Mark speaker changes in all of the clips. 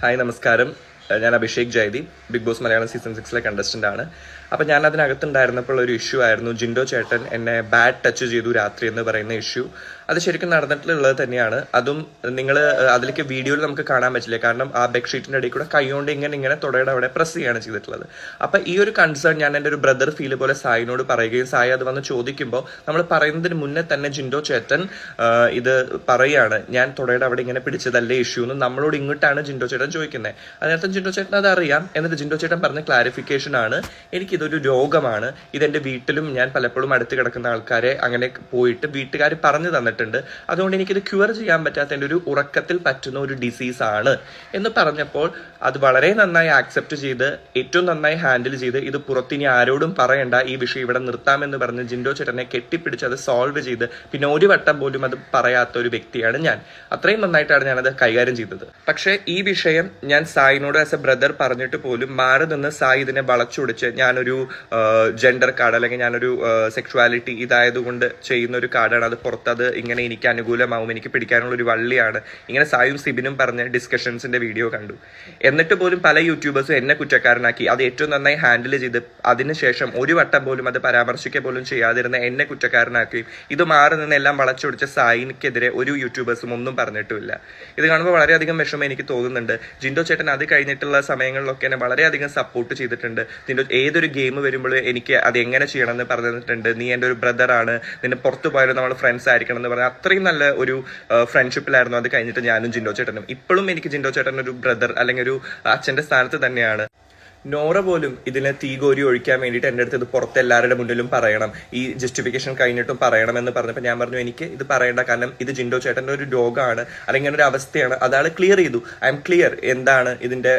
Speaker 1: Hi നമസ്കാരം. ഞാൻ Abhishek ജയദി big boss Malayalam season സിക്സിലെ കണ്ടസ്റ്റന്റ് ആണ്. അപ്പം ഞാൻ അതിനകത്തുണ്ടായിരുന്നപ്പോൾ ഒരു ഇഷ്യൂ ആയിരുന്നു. ജിൻഡോ ചേട്ടൻ എന്നെ ബാഡ് ടച്ച് ചെയ്തു രാത്രി എന്ന് പറയുന്ന ഇഷ്യൂ അത് ശരിക്കും നടന്നിട്ടുള്ളത് തന്നെയാണ്. അതും നിങ്ങൾ അതിലേക്ക് വീഡിയോയിൽ നമുക്ക് കാണാൻ പറ്റില്ല. കാരണം ആ ബെഡ്ഷീറ്റിന്റെ ഇടയിൽ കൂടെ കൈകൊണ്ട് ഇങ്ങനെ ഇങ്ങനെ തുടയുടെ അവിടെ പ്രസ് ചെയ്യാണ് ചെയ്തിട്ടുള്ളത്. അപ്പം ഈ ഒരു കൺസേൺ ഞാൻ എന്റെ ഒരു ബ്രദർ ഫീൽ പോലെ സായിനോട് പറയുകയും സായി അത് വന്ന് ചോദിക്കുമ്പോൾ നമ്മൾ പറയുന്നതിന് മുന്നേ തന്നെ ജിൻഡോ ആ, ഇത് പറയുകയാണ് ഞാൻ തുടയുടെ അവിടെ ഇങ്ങനെ പിടിച്ചതല്ലേ ഇഷ്യൂ എന്ന് നമ്മളോട് ഇങ്ങോട്ടാണ് ജിൻഡോ ചേട്ടൻ ചോദിക്കുന്നത് അതിനർത്ഥം ജിൻഡോ ചേട്ടൻ അത് അറിയാം. എന്നിട്ട് ജിൻഡോ ചേട്ടൻ പറഞ്ഞ ക്ലാരിഫിക്കേഷൻ ആണ് എനിക്കിതൊരു രോഗമാണ്. ഇതെന്റെ വീട്ടിലും ഞാൻ പലപ്പോഴും അടുത്ത് കിടക്കുന്ന ആൾക്കാരെ അങ്ങനെ പോയിട്ട് വീട്ടുകാർ പറഞ്ഞു തന്നിട്ടുണ്ട്. അതുകൊണ്ട് എനിക്കിത് ക്യൂർ ചെയ്യാൻ പറ്റാത്ത എന്റെ ഒരു ഉറക്കത്തിൽ പറ്റുന്ന ഒരു ഡിസീസ് ആണ്. എന്ന് പറഞ്ഞപ്പോൾ അത് വളരെ നന്നായി ആക്സെപ്റ്റ് ചെയ്ത് ഏറ്റവും നന്നായി ഹാൻഡിൽ ചെയ്ത് ഇത് പുറത്തിനി ആരോടും പറയണ്ട ഈ വിഷയം ഇവിടെ നിർത്താമെന്ന് പറഞ്ഞ് ജിൻഡോ ചേട്ടനെ കെട്ടിപ്പിടിച്ച് അത് സോൾവ് ചെയ്ത് പിന്നെ ഒരു വട്ടം പോലും അത് പറയാത്ത ഒരു വ്യക്തിയാണ് ഞാൻ. അത്രയും നന്നായിട്ടാണ് ഞാനത് കൈകാര്യം ചെയ്തത്. പക്ഷേ ഈ വിഷയം ഞാൻ സായിനോട് ആസ് എ ബ്രദർ പറഞ്ഞിട്ട് പോലും മാറി നിന്ന് സായി ഇതിനെ വളച്ചൊടിച്ച് ഞാനൊരു ജെൻഡർ കാർഡ് അല്ലെങ്കിൽ ഞാനൊരു സെക്ഷുവാലിറ്റി ഇതായതുകൊണ്ട് ചെയ്യുന്ന ഒരു കാർഡാണ് അത് പുറത്തത് ഇങ്ങനെ എനിക്ക് അനുകൂലമാവും എനിക്ക് പിടിക്കാനുള്ള ഒരു വള്ളിയാണ്. ഇങ്ങനെ സായും സിബിനും പറഞ്ഞ ഡിസ്കഷൻസിന്റെ വീഡിയോ കണ്ടു. എന്നിട്ട് പോലും പല യൂട്യൂബേഴ്സും എന്നെ കുറ്റക്കാരനാക്കി. അത് ഏറ്റവും നന്നായി ഹാൻഡിൽ ചെയ്ത് അതിനുശേഷം ഒരു വട്ടം പോലും അത് പരാമർശിക്കുക പോലും ചെയ്യാതിരുന്ന എന്നെ കുറ്റക്കാരനാക്കുകയും ഇത് മാറി നിന്ന് എല്ലാം വളച്ചൊടിച്ച സായിനിക്കെതിരെ ഒരു യൂട്യൂബേഴ്സും ഒന്നും പറഞ്ഞിട്ടുമില്ല. ഇത് കാണുമ്പോൾ വളരെയധികം വിഷമം എനിക്ക് തോന്നുന്നുണ്ട്. ജിൻഡോ ചേട്ടൻ അത് കഴിഞ്ഞിട്ടുള്ള സമയങ്ങളിലൊക്കെ എന്നെ വളരെയധികം സപ്പോർട്ട് ചെയ്തിട്ടുണ്ട്. ജിൻഡോ ഏതൊരു ഗെയിം വരുമ്പോഴും എനിക്ക് അത് എങ്ങനെ ചെയ്യണമെന്ന് പറഞ്ഞു തന്നിട്ടുണ്ട് നീ എന്റെ ഒരു ബ്രദറാണ് നിന്നെ പുറത്തു പോയാലും നമ്മൾ ഫ്രണ്ട്സ് ആയിരിക്കണം എന്ന് പറഞ്ഞാൽ അത്രയും നല്ല ഒരു ഫ്രണ്ട്ഷിപ്പിലായിരുന്നു അത് കഴിഞ്ഞിട്ട് ഞാനും ജിൻഡോ ചേട്ടനും. ഇപ്പോഴും എനിക്ക് ജിൻഡോ ചേട്ടൻ ഒരു ബ്രദർ അല്ലെങ്കിൽ ഒരു അച്ഛന്റെ സ്ഥാനത്ത് തന്നെയാണ്. നോറ പോലും ഇതിനെ തീ കോരി ഒഴിക്കാൻ വേണ്ടിയിട്ട് എന്റെ അടുത്ത് ഇത് പുറത്ത് എല്ലാവരുടെ മുന്നിലും പറയണം. ഈ ജസ്റ്റിഫിക്കേഷൻ കഴിഞ്ഞിട്ടും പറയണം എന്ന് പറഞ്ഞപ്പോൾ ഞാൻ പറഞ്ഞു എനിക്ക് ഇത് പറയേണ്ട കാരണം ഇത് ജിൻഡോ ചേട്ടന്റെ ഒരു രോഗമാണ് അല്ലെങ്കിൽ ഒരു അവസ്ഥയാണ്. അതാൾ ക്ലിയർ ചെയ്തു. ഐ എം ക്ലിയർ എന്താണ് ഇതിന്റെ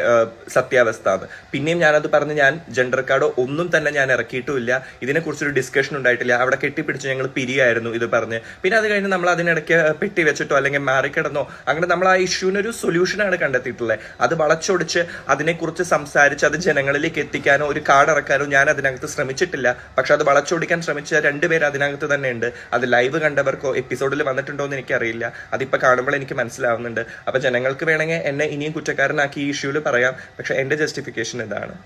Speaker 1: സത്യാവസ്ഥ എന്ന്? പിന്നെയും ഞാനത് പറഞ്ഞ് ഞാൻ ജെൻഡർ കാർഡോ ഒന്നും തന്നെ ഞാൻ ഇറക്കിയിട്ടുമില്ല. ഇതിനെക്കുറിച്ചൊരു ഡിസ്കഷൻ ഉണ്ടായിട്ടില്ല. അവിടെ കെട്ടിപ്പിടിച്ച് ഞങ്ങൾ പിരിയായിരുന്നു ഇത് പറഞ്ഞ്. പിന്നെ അത് കഴിഞ്ഞ് നമ്മൾ അതിനിടയ്ക്ക് പെട്ടി വെച്ചിട്ടോ അല്ലെങ്കിൽ മാറിക്കിടന്നോ അങ്ങനെ നമ്മൾ ആ ഇഷ്യൂവിനൊരു സൊല്യൂഷനാണ് കണ്ടെത്തിയിട്ടുള്ളത്. അത് വളച്ചൊടിച്ച് അതിനെക്കുറിച്ച് സംസാരിച്ച് അത് ജനങ്ങളിലേക്ക് എത്തിക്കാനോ ഒരു കാർഡ് ഇറക്കാനോ ഞാൻ അതിനകത്ത് ശ്രമിച്ചിട്ടില്ല. പക്ഷെ അത് വളച്ചൊടിക്കാൻ ശ്രമിച്ച രണ്ടുപേർ അതിനകത്ത് തന്നെ ഉണ്ട് അത് ലൈവ് കണ്ടവർക്കോ എപ്പിസോഡിൽ വന്നിട്ടുണ്ടോ എന്ന് എനിക്കറിയില്ല. അതിപ്പോ കാണുമ്പോൾ എനിക്ക് മനസ്സിലാവുന്നുണ്ട്. അപ്പൊ ജനങ്ങൾക്ക് വേണമെങ്കിൽ എന്നെ ഇനിയും കുറ്റക്കാരനാക്കി ഈ ഇഷ്യൂവിൽ പറയാം. പക്ഷെ എന്റെ ജസ്റ്റിഫിക്കേഷൻ ഇതാണ്.